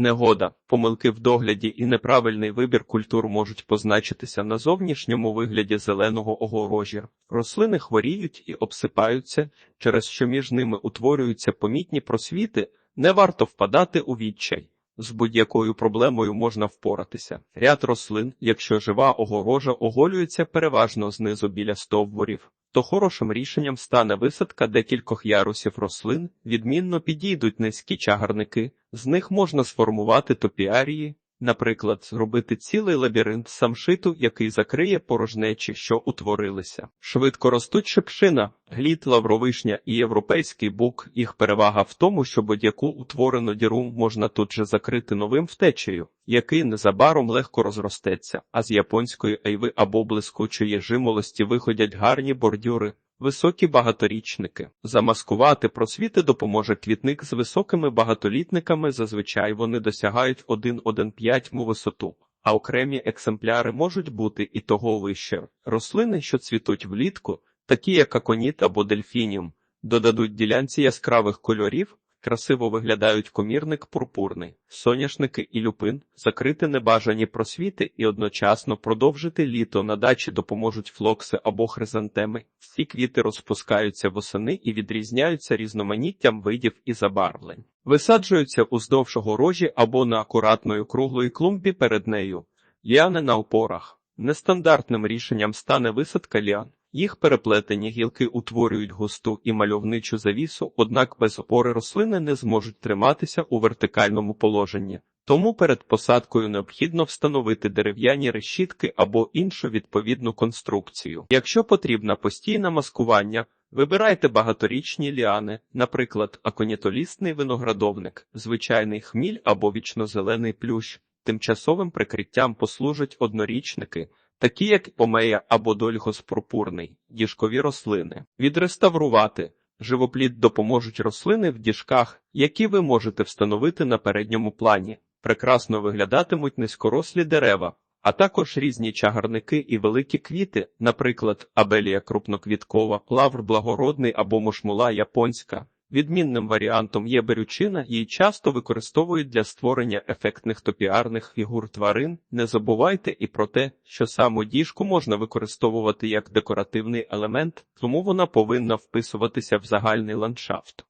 Негода, помилки в догляді і неправильний вибір культур можуть позначитися на зовнішньому вигляді зеленого огорожі. Рослини хворіють і обсипаються, через що між ними утворюються помітні просвіти, не варто впадати у відчай. З будь-якою проблемою можна впоратися. Ряд рослин, якщо жива огорожа оголюється переважно знизу біля стовбурів, то хорошим рішенням стане висадка декількох ярусів рослин, відмінно підійдуть низькі чагарники, з них можна сформувати топіарії, наприклад, зробити цілий лабіринт самшиту, який закриє порожнечі, що утворилися. Швидко ростуть шипшина, глід, лавровишня і європейський бук. Їх перевага в тому, що будь-яку утворену діру можна тут же закрити новим втечею, який незабаром легко розростеться, а з японської айви або блискучої жимолості виходять гарні бордюри. Високі багаторічники. Замаскувати просвіти допоможе квітник з високими багатолітниками, зазвичай вони досягають 1,15 му висоту, а окремі екземпляри можуть бути і того вище. Рослини, що цвітуть влітку, такі як аконіт або дельфініум, додадуть ділянці яскравих кольорів, красиво виглядають комірник пурпурний, соняшники і люпин, закрити небажані просвіти і одночасно продовжити літо на дачі допоможуть флокси або хризантеми. Всі квіти розпускаються восени і відрізняються різноманіттям видів і забарвлень. Висаджуються уздовж огорожі або на акуратної круглої клумбі перед нею. Ліани на опорах. Нестандартним рішенням стане висадка ліан. Їх переплетені гілки утворюють густу і мальовничу завісу, однак без опори рослини не зможуть триматися у вертикальному положенні. Тому перед посадкою необхідно встановити дерев'яні решітки або іншу відповідну конструкцію. Якщо потрібна постійне маскування, вибирайте багаторічні ліани, наприклад, аконітолісний виноградовник, звичайний хміль або вічнозелений плющ. Тимчасовим прикриттям послужать однорічники такі як помея або дольгос пурпурний, діжкові рослини. Відреставрувати живоплід допоможуть рослини в діжках, які ви можете встановити на передньому плані. Прекрасно виглядатимуть низькорослі дерева, а також різні чагарники і великі квіти, наприклад, абелія крупноквіткова, лавр благородний або мушмула японська. Відмінним варіантом є берючина, її часто використовують для створення ефектних топіарних фігур тварин. Не забувайте і про те, що саму діжку можна використовувати як декоративний елемент, тому вона повинна вписуватися в загальний ландшафт.